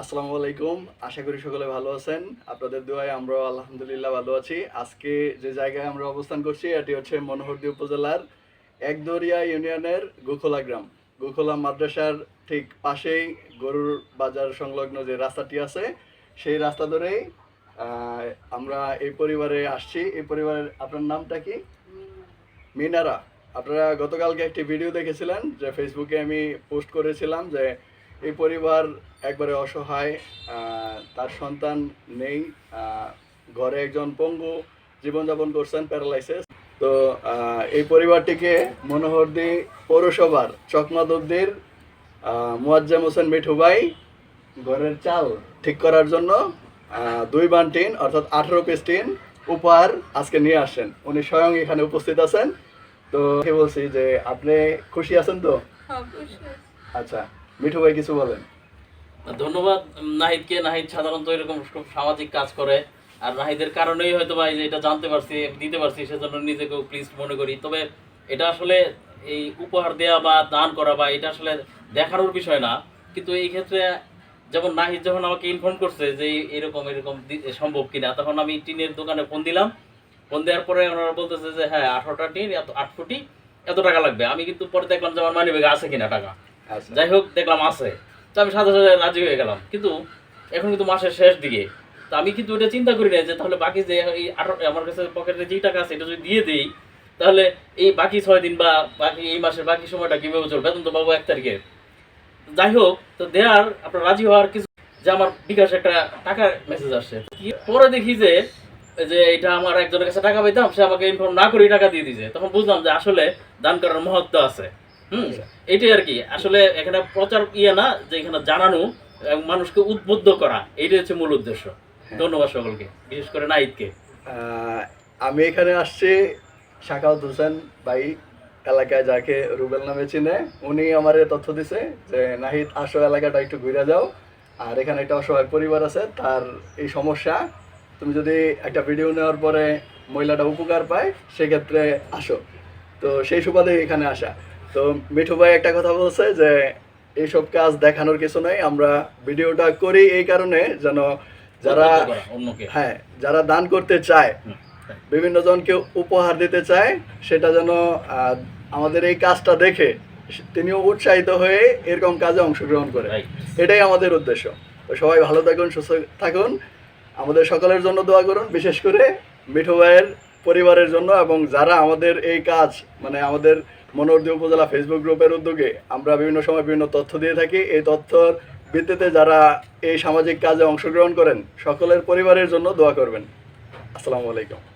আসসালামু আলাইকুম। আশা করি সকলে ভালো আছেন। আপনাদের দোয়ায় আমরা আলহামদুলিল্লাহ ভালো আছি। আজকে যে জায়গায় আমরা অবস্থান করছি, এটি হচ্ছে মনোহরদী উপজেলার একদরিয়া ইউনিয়নের গোখলা গ্রাম। গোখলা মাদ্রাসার ঠিক পাশেই গরুর বাজার সংলগ্ন যে রাস্তাটি আছে, সেই রাস্তা ধরেই আমরা এই পরিবারে আসছি। এই পরিবারের আপনার নামটা কি? মিনারা। আপনারা গতকালকে একটি ভিডিও দেখেছিলেন, যে ফেসবুকে আমি পোস্ট করেছিলাম যে এই পরিবার একবারে অসহায় তার সন্তান নেই ঘরে একজন পঙ্গু জীবনযাপন করছেন প্যারালাইসিস। তো এই পরিবারটিকে মনোহরদি পৌরসভার চকমাদুদ্দির মুয়াজ্জাম হোসেন মিঠু ভাই ঘরের চাল ঠিক করার জন্য দুই বান টিন অর্থাৎ আঠেরো পিস টিন উপহার আজকে নিয়ে আসেন। উনি স্বয়ং এখানে উপস্থিত আছেন। তো কি বলছি যে আপনি খুশি আছেন তো? আচ্ছা। মিঠু ভাই কিছু বলেন। ধন্যবাদ। নাহিদকে, নাহিদ সাধারণত এরকম খুব সামাজিক কাজ করে। আর নাহিদের কারণেই হয়তো ভাই এটা জানতে পারছি দিতে পারছি, সেজন্য নিজেকেও প্লিজ মনে করি। তবে এটা আসলে এই উপহার দেওয়া বা দান করা বা এটা আসলে দেখানোর বিষয় না। কিন্তু এই ক্ষেত্রে যেমন নাহিদ যখন আমাকে ইনফর্ম করছে যে এরকম এরকম সম্ভব কিনা, তখন আমি টিনের দোকানে ফোন দিলাম। ফোন দেওয়ার পরে ওনারা বলতেছে যে হ্যাঁ আঠারোটা টিন, এত, আট ফুটি, এত টাকা লাগবে। আমি কিন্তু পরে দেখলাম যে আমার মানি আছে কিনা টাকা। যাই হোক, দেখলাম আছে। তো আমি সাথে সাথে রাজি হয়ে গেলাম। কিন্তু এখন কিন্তু মাসের শেষ দিকে। তো আমি কিন্তু এটা চিন্তা করি না যে তাহলে বাকি যে এই আমার কাছে পকেটে যেই টাকা আছে, এটা যদি দিয়ে দিই, তাহলে এই বাকি ছয় দিন বা বাকি এই মাসের বাকি সময়টা কীভাবে চলবে? বেতন তো পাবো এক তারিখে যাই হোক, তো দেওয়ার আপনার রাজি হওয়ার কিছু যে আমার বিকাশ একটা টাকার মেসেজ আসছে। পরে দেখি যে যে এটা আমার একজনের কাছে টাকা পেতাম সে আমাকে ইনফর্ম না করে টাকা দিয়ে দিয়েছে তখন বুঝলাম যে আসলে দান করার মহত্ব আছে। হুম এটাই আর কি। আসলে এখানে প্রচার ইয়ে না যে এখানে জানানো মানুষকে উদ্বুদ্ধ করা এইটাই হচ্ছে মূল উদ্দেশ্য। ধন্যবাদ সকলকে বিশেষ করে নাইদকে আমি এখানে আসছি শাকাউত হোসেন ভাই এলাকায় যাকে রুবেল নামে চিনে। উনি আমার তথ্য দিছে যে নাহিদ আসো এলাকাটা একটু ঘুরে যাও। আর এখানে একটা অসহায় পরিবার আছে তার এই সমস্যা। তুমি যদি একটা ভিডিও নেওয়ার পরে মহিলাটা উপকার পায় সেক্ষেত্রে আসো। তো সেই সুবাদে এখানে আসা। তো মিঠু ভাই একটা কথা বলছে যে এইসব কাজ দেখানোর কিছু নেই আমরা ভিডিওটা করি এই কারণে যেন যারা হ্যাঁ যারা দান করতে চায় বিভিন্ন জনকে উপহার দিতে চায় সেটা যেন আমাদের এই কাজটা দেখে তিনিও উৎসাহিত হয়ে এরকম কাজে অংশগ্রহণ করে। এটাই আমাদের উদ্দেশ্য। তো সবাই ভালো থাকুন সুস্থ থাকুন। আমাদের সকলের জন্য দোয়া করুন বিশেষ করে মিঠু ভাইয়ের পরিবারের জন্য এবং যারা আমাদের এই কাজ মানে আমাদের মনোরদি উপজেলা ফেসবুক গ্রুপের উদ্যোগে আমরা বিভিন্ন সময় বিভিন্ন তথ্য দিয়ে থাকি। এই তথ্যর ভিত্তিতে যারা এই সামাজিক কাজে অংশগ্রহণ করেন, সকলের পরিবারের জন্য দোয়া করবেন। আসসালামু আলাইকুম।